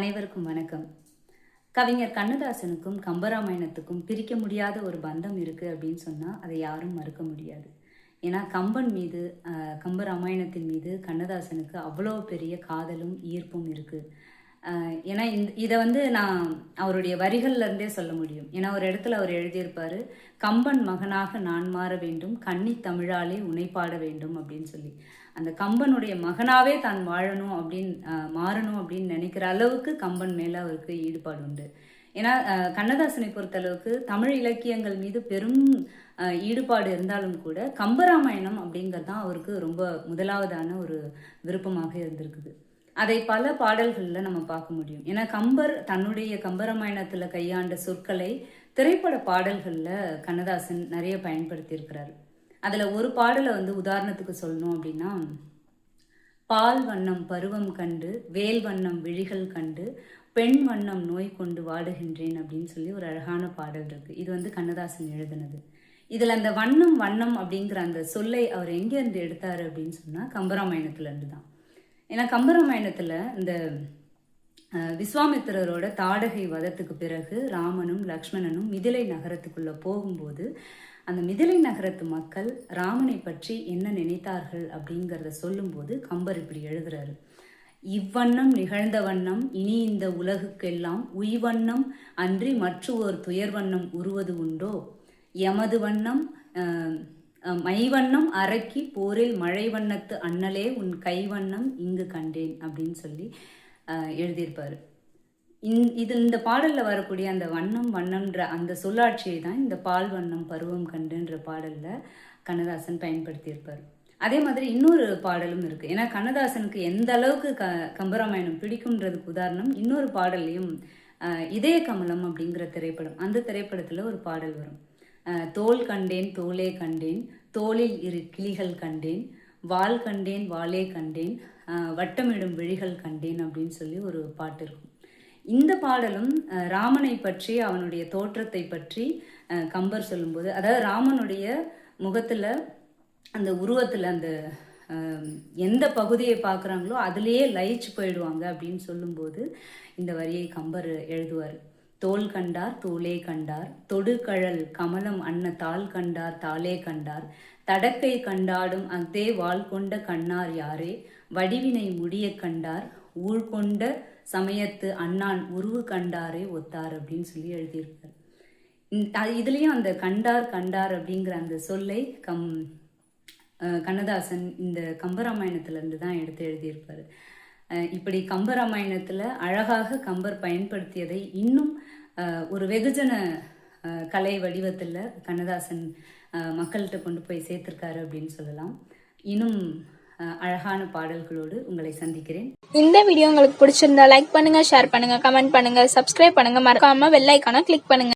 அனைவருக்கும் வணக்கம். கவிஞர் கண்ணதாசனுக்கும் கம்பராமாயணத்துக்கும் பிரிக்க முடியாத ஒரு பந்தம் இருக்குது அப்படின்னு சொன்னால் அதை யாரும் மறுக்க முடியாது. ஏன்னா கம்பன் மீது கம்பராமாயணத்தின் மீது கண்ணதாசனுக்கு அவ்வளோ பெரிய காதலும் ஈர்ப்பும் இருக்குது ஏன்னா இந்த இதை வந்து நான் அவருடைய வரிகள்லேருந்தே சொல்ல முடியும். ஏன்னா ஒரு இடத்துல அவர் எழுதியிருப்பார் கம்பன் மகனாக நான் மாற வேண்டும் கன்னி தமிழாலே உனை பாட வேண்டும் அப்படின்னு சொல்லி. அந்த கம்பனுடைய மகனாகவே தான் வாழணும் அப்படின்னு மாறணும் அப்படின்னு நினைக்கிற அளவுக்கு கம்பன் மேலே அவருக்கு ஈடுபாடு உண்டு. ஏன்னா கண்ணதாசனை பொறுத்தளவுக்கு தமிழ் இலக்கியங்கள் மீது பெரும் ஈடுபாடு இருந்தாலும் கூட கம்பராமாயணம் அப்படிங்கிறது தான் அவருக்கு ரொம்ப முதலாவதான ஒரு விருப்பமாக இருந்திருக்குது. அதை பல பாடல்களில் நம்ம பார்க்க முடியும். ஏன்னா கம்பர் தன்னுடைய கம்பராமாயணத்தில் கையாண்ட சொற்களை திரைப்பட பாடல்களில் கண்ணதாசன் நிறைய பயன்படுத்தியிருக்கிறாரு. அதில் ஒரு பாடலை வந்து உதாரணத்துக்கு சொல்லணும் அப்படின்னா பால் வண்ணம் பருவம் கண்டு வேல் வண்ணம் விழிகள் கண்டு பெண் வண்ணம் நோய் கொண்டு வாடுகின்றேன் அப்படின்னு சொல்லி ஒரு அழகான பாடல் இருக்குது இது வந்து கண்ணதாசன் எழுதினது. இதில் அந்த வண்ணம் வண்ணம் அப்படிங்கிற அந்த சொல்லை அவர் எங்கேருந்து எடுத்தார் அப்படின்னு சொன்னால் கம்பராமாயணத்துலேருந்து தான் ஏன்னா கம்பராமாயணத்தில் இந்த விஸ்வாமித்திரரோட தாடகை வதத்துக்கு பிறகு ராமனும் லக்ஷ்மணனும் மிதிலை நகரத்துக்குள்ளே போகும்போது அந்த மிதிலை நகரத்து மக்கள் ராமனை பற்றி என்ன நினைத்தார்கள் அப்படிங்கிறத சொல்லும்போது கம்பர் இப்படி எழுதுறாரு. இவ்வண்ணம் நிகழ்ந்த வண்ணம் இனி இந்த உலகுக்கெல்லாம் உய்வண்ணம் அன்றி மற்ற ஒரு துயர்வண்ணம் உருவது உண்டோ? எமது வண்ணம் மைவண்ணம் அரக்கி போரில் மழை வண்ணத்து அண்ணலே உன் கைவண்ணம் இங்கு கண்டேன் அப்படின்னு சொல்லி எழுதியிருப்பார். இந் இது இந்த பாடலில் வரக்கூடிய அந்த வண்ணம் வண்ணம்ன்ற அந்த சொல்லாட்சியை தான் இந்த பால் வண்ணம் பருவம் கண்டுன்ற பாடலில் கண்ணதாசன் பயன்படுத்தியிருப்பார். அதே மாதிரி இன்னொரு பாடலும் இருக்குது ஏன்னா கண்ணதாசனுக்கு எந்த அளவுக்கு க கம்பராமாயணம் பிடிக்கும்ன்றதுக்கு உதாரணம் இன்னொரு பாடல்லையும் இதய கமலம் அப்படிங்கிற திரைப்படம் அந்த திரைப்படத்தில் ஒரு பாடல் வரும். தோல் கண்டேன் தோலே கண்டேன் தோளில் இரு கிளிகள் கண்டேன் வால் கண்டேன் வாளே கண்டேன் வட்டமிடும் விழிகள் கண்டேன் அப்படின்னு சொல்லி ஒரு பாட்டு இருக்கும். இந்த பாடலும் ராமனை பற்றி அவனுடைய தோற்றத்தை பற்றி கம்பர் சொல்லும்போது அதாவது ராமனுடைய முகத்தில் அந்த உருவத்தில் அந்த எந்த பகுதியை பார்க்குறாங்களோ அதுலேயே லயிச்சு போயிடுவாங்க அப்படின்னு சொல்லும்போது இந்த வரியை கம்பர் எழுதுவார். தோல் கண்டார் தோலே கண்டார். தொடுகழல் கமலம் அன்ன தாள் கண்டார் தாளே கண்டார். தடக்கை கண்டாடும் அத்தே வாள் கொண்ட கண்ணார் யாரே? வடிவினை முடிய கண்டார் ஊழ்கொண்ட சமயத்து அண்ணான் உருவு கண்டாரே ஒத்தார் அப்படின்னு சொல்லி எழுதியிருக்கார். இதுலேயும் அது- அந்த கண்டார் கண்டார் அப்படிங்கிற அந்த சொல்லை கம் கண்ணதாசன் இந்த கம்பராமாயணத்துலேருந்து தான் எடுத்து எழுதியிருப்பாரு. இப்படி கம்பராமாயணத்தில் அழகாக கம்பர் பயன்படுத்தியதை இன்னும் ஒரு வெகுஜன கலை வடிவத்தில் கண்ணதாசன் மக்கள்கிட்ட கொண்டு போய் சேர்த்துருக்காரு அப்படின்னு சொல்லலாம். இன்னும் அழகான பாடல்களோடு உங்களை சந்திக்கிறேன். இந்த வீடியோ உங்களுக்கு பிடிச்சிருந்தா லைக் பண்ணுங்க ஷேர் பண்ணுங்க கமெண்ட் பண்ணுங்க சப்ஸ்கிரைப் பண்ணுங்க. மறக்காம வெள்ளைக்கான கிளிக் பண்ணுங்க.